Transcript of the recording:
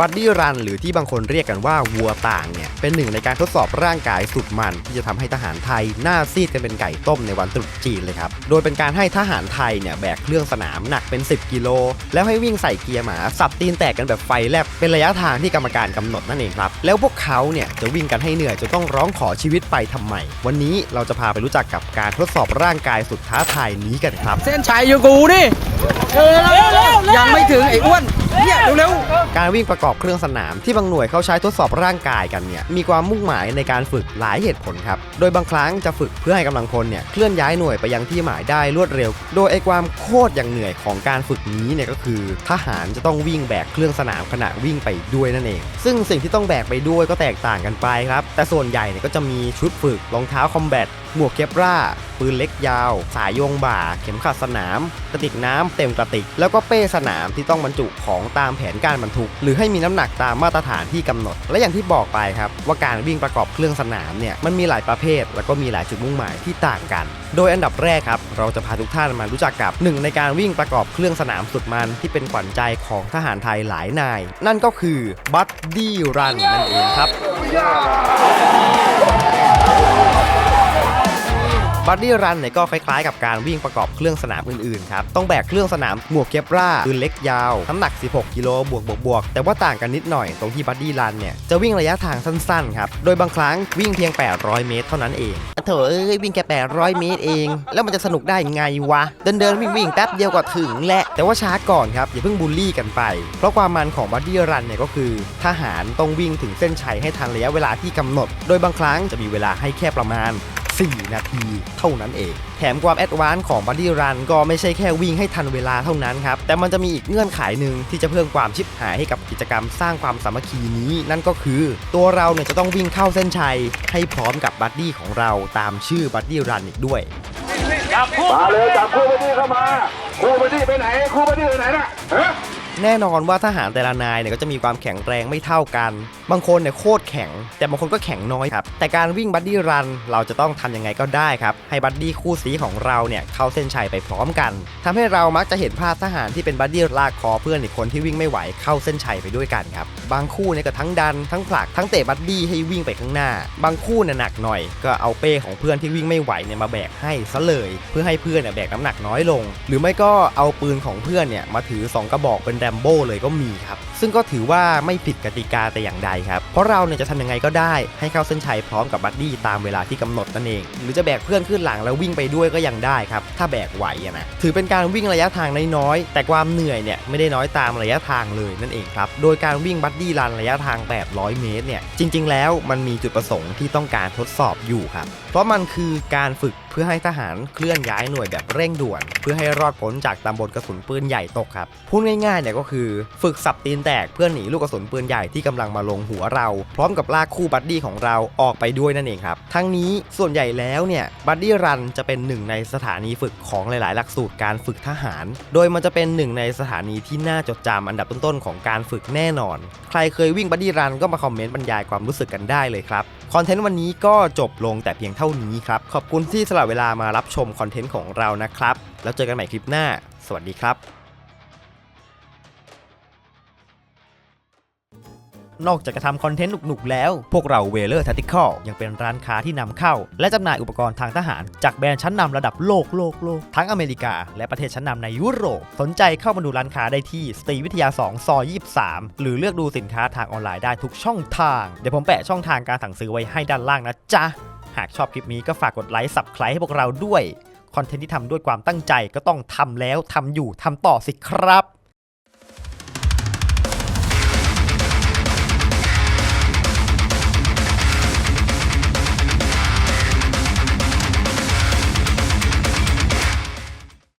บัดดี้รันหรือที่บางคนเรียกกันว่าวัวต่างเนี่ย เป็นหนึ่งในการทดสอบร่างกายสุดมัน ที่จะทำให้ทหารไทยหน้าซีดกันเป็นไก่ต้มในวันตรุษจีนเลยครับ โดยเป็นการให้ทหารไทยเนี่ยแบกเครื่องสนามหนักเป็น 10 กิโล แล้วให้วิ่งใส่เกียร์หมาสับตีนแตกกันแบบไฟแลบเป็นระยะทางที่กรรมการกำหนดนั่นเองครับ แล้วพวกเขาเนี่ยจะวิ่งกันให้เหนื่อยจนต้องร้องขอชีวิตไปทำไม วันนี้เราจะพาไปรู้จักกับการทดสอบร่างกายสุดท้าทายนี้กันครับ เส้นชัยอยู่กูนี่ยังไม่ถึงไอ้อ้วน เนี่ยเร็วการวิ่งประกอบเครื่องสนามที่บางหน่วยเขาใช้ทดสอบร่างกายกันเนี่ยมีความมุ่งหมายในการฝึกหลายเหตุผลครับ โดยบางครั้งจะฝึกเพื่อให้กำลังพลเนี่ยเคลื่อนย้ายหน่วยไปยังที่หมายได้รวดเร็ว โดยไอความโคตรอย่างเหนื่อยของการฝึกนี้เนี่ยก็คือ ทหารจะต้องวิ่งแบกเครื่องสนามขณะวิ่งไปด้วยนั่นเอง ซึ่งสิ่งที่ต้องแบกไปด้วยก็แตกต่างกันไปครับ แต่ส่วนใหญ่เนี่ยก็จะมีชุดฝึกรองเท้าคอมแบทหมวกเคปราปืนเล็กยาว สายโยงบ่า เข็มขัดสนาม กระติกน้ำเต็มกระติก แล้วก็เป้สนามที่ต้องบรรจุของตามแผนการบรรทุก หรือให้มีน้ำหนักตามมาตรฐานที่กำหนด และอย่างที่บอกไปครับว่าการวิ่งประกอบเครื่องสนามเนี่ยมันมีหลายประเภท แล้วก็มีหลายจุดมุ่งหมายที่ต่างกัน โดยอันดับแรกครับเราจะพาทุกท่านมารู้จักกับหนึ่งในการวิ่งประกอบเครื่องสนามสุดมันที่เป็นขวัญใจของทหารไทยหลายนาย นั่นก็คือบัตดี้รันนั่นเองครับ บัดดี้รันเนี่ยก็คล้ายๆกับการวิ่งประกอบเครื่องสนามอื่นๆครับ ต้องแบกเครื่องสนามหมวกเคปราปืนเล็กยาว น้ำหนัก 16 กิโลบวกบวกบวกแต่ว่าต่างกันนิดหน่อยตรงที่บัดดี้รันเนี่ยจะวิ่งระยะทางสั้นๆครับ โดยบางครั้งวิ่งเพียง 800 เมตร เท่านั้นเองเถอะเอ้ยวิ่งแค่ 800 เมตรเอง แล้วมันจะสนุกได้ไงวะ เดินเดินวิ่งวิ่งๆแป๊บเดียวก็ถึงแหละ แต่ว่าช้าก่อนครับอย่าเพิ่งบูลลี่กันไป เพราะความมันของบัดดี้รันเนี่ยก็คือ ทหารต้องวิ่งถึงเส้นชัยให้ทันระยะเวลาที่กำหนด โดยบางครั้งจะมีเวลาให้แค่ประมาณ 4 นาทีเท่านั้นเอง แถมความแอดวานซ์ของบั d ดี้รันก็ไม่ใช่แค่วิ่งให้ทันเวลาเท่านั้นครับ แต่มันจะมีอีกเงื่อนไขหนึ่งที่จะเพิ่มความชิบหายให้กับกิจกรรมสร้างความสามัคคีนี้ นั่นก็คือ ตัวเราเนี่ยจะต้องวิ่งเข้าเส้นชัย ให้พร้อมกับบัดดี้ของเราตามชื่อบัดดี้รันอีกด้วยมาเลยจับคู่บัดดี้เข้ามาคู่บัดดี้ไปไหนคู่บัดดี้ไปไหนน่ะฮะ แน่นอนว่าทหารแต่ละนายเนี่ยก็จะมีความแข็งแรงไม่เท่ากัน บางคนเนี่ยโคตรแข็ง แต่บางคนก็แข็งน้อยครับ แต่การวิ่งบัดดี้รันเราจะต้องทำยังไงก็ได้ครับ ให้บัดดี้คู่สีของเราเนี่ยเข้าเส้นชัยไปพร้อมกันทำให้เรามักจะเห็นภาพทหารที่เป็นบัดดี้ลากคอเพื่อนอีกคนที่วิ่งไม่ไหวเข้าเส้นชัยไปด้วยกันครับ บางคู่เนี่ยก็ทั้งดันทั้งผลักทั้งเตะบัดดี้ให้วิ่งไปข้างหน้า บางคู่เนี่ยหนักหน่อย ก็เอาเป้ของเพื่อนที่วิ่งไม่ไหวเนี่ยมาแบกให้ซะเลย เพื่อให้เพื่อนเนี่ยแบกน้ำหนักน้อยลง หรือไม่ก็เอาปืนของเพื่อนเนี่ยมาถือสองกระบอกเป็นแรมโบ้เลยก็มีครับ ซึ่งก็ถือว่าไม่ผิดกติกาแต่อย่างใดครับ เพราะเราเนี่ยจะทำยังไงก็ได้ให้เข้าเส้นชัยพร้อมกับบัดดี้ตามเวลาที่กำหนดนั่นเอง หรือจะแบกเพื่อนขึ้นหลังแล้ววิ่งไปด้วยก็ยังได้ครับ ถ้าแบกไหวอะนะถือเป็นการวิ่งระยะทางน้อยๆแต่ความเหนื่อยเนี่ยไม่ได้น้อยตามระยะทางเลยนั่นเองครับโดยการวิ่งบัดดี้รันระยะทาง 800 เมตรเนี่ยจริง ๆ แล้วมันมีจุดประสงค์ที่ต้องการทดสอบอยู่ครับเพราะมันคือการฝึกเพื่อให้ทหารเคลื่อนย้ายหน่วยแบบเร่งด่วน เพื่อให้รอดพ้นจากตำบลกระสุนปืนใหญ่ตกครับพูดง่ายๆเนี่ยก็คือฝึกสับตีนแตกเพื่อหนีลูกกระสุนปืนใหญ่ที่กำลังมาลงหัวเรา พร้อมกับลากคู่บัดดี้ของเราออกไปด้วยนั่นเองครับ ทั้งนี้ส่วนใหญ่แล้วเนี่ยบัดดี้รันจะเป็นหนึ่งในสถานีฝึกของหลาย ๆ หลักสูตรการฝึกทหาร โดยมันจะเป็นหนึ่งในสถานีที่น่าจดจำอันดับต้น ๆ ของการฝึกแน่นอน ใครเคยวิ่งบัดดี้รันก็มาคอมเมนต์บรรยายความรู้สึกกันได้เลยครับคอนเทนต์วันนี้ก็จบลงแต่เพียงเท่านี้ครับ ขอบคุณที่สละเวลามารับชมคอนเทนต์ของเรานะครับ แล้วเจอกันใหม่คลิปหน้า สวัสดีครับ นอกจากจะทำคอนเทนต์หนุกๆแล้ว พวกเราเวเลอร์ทัติคอลยังเป็นร้านค้าที่นำเข้า และจำหน่ายอุปกรณ์ทางทหาร จากแบรนด์ชั้นนำระดับโลกโลกโลกทั้งอเมริกา และประเทศชั้นนำในยุโรป สนใจเข้ามาดูร้านค้าได้ที่สตรีวิทยา 2 ซอย 23 หรือเลือกดูสินค้าทางออนไลน์ได้ทุกช่องทาง เดี๋ยวผมแปะช่องทางการสั่งซื้อไว้ให้ด้านล่างนะจ๊ะหากชอบคลิปนี้ก็ฝากกดไลค์สับ s c ค i b e ให้พวกเราด้วยคอนเทนต์ที่ทำด้วยความตั้งใจก็ต้องทำแล้วทำอยู่ทำต่อสิครับ